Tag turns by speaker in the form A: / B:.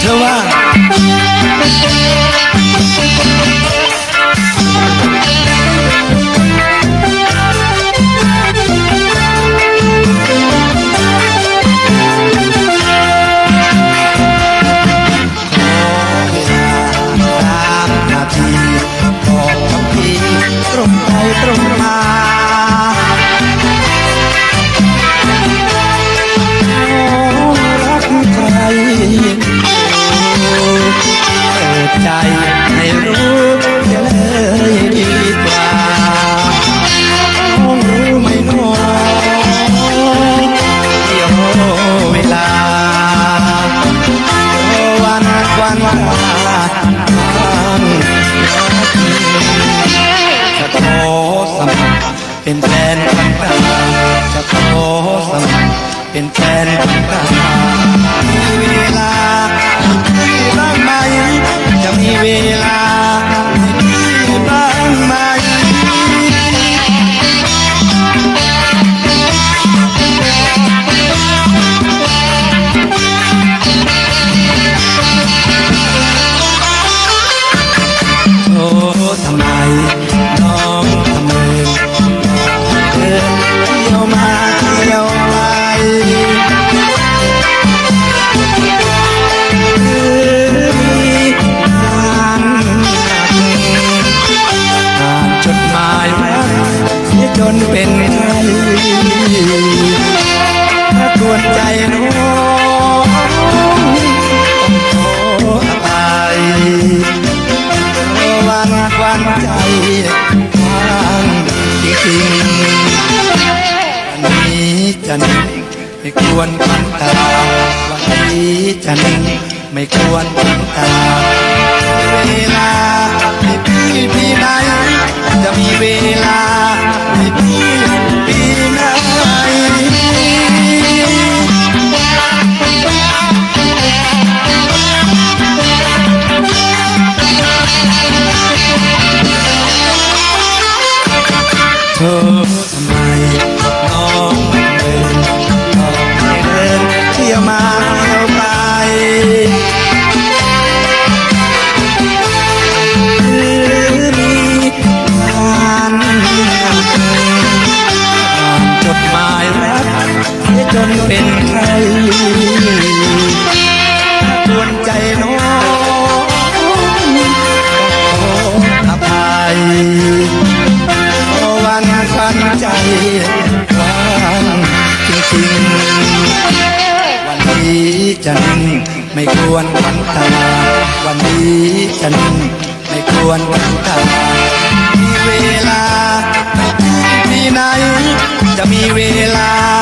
A: เวันวันวันวันขอสมัครเป็นแฟน เป็นไข้ถ้ากวนใจน้องต้องขออภัยวันวันใจว่างจริงๆวันนี้จะนิ่งไม่ควรพันตาวันนี้จะนิ่งไม่ควรพันตาเวลาให้พี่พี่ไหนจะมีเวลา ในเป็นใครกวนใจน้องขออภัยขวันฝันใจว่างจริงวันนี้จะนิ่งไม่ควรขันตาวันนี้จะนิ่งไม่ควรขันตามีเวลาไม่ที่ไหนจะมีเวลา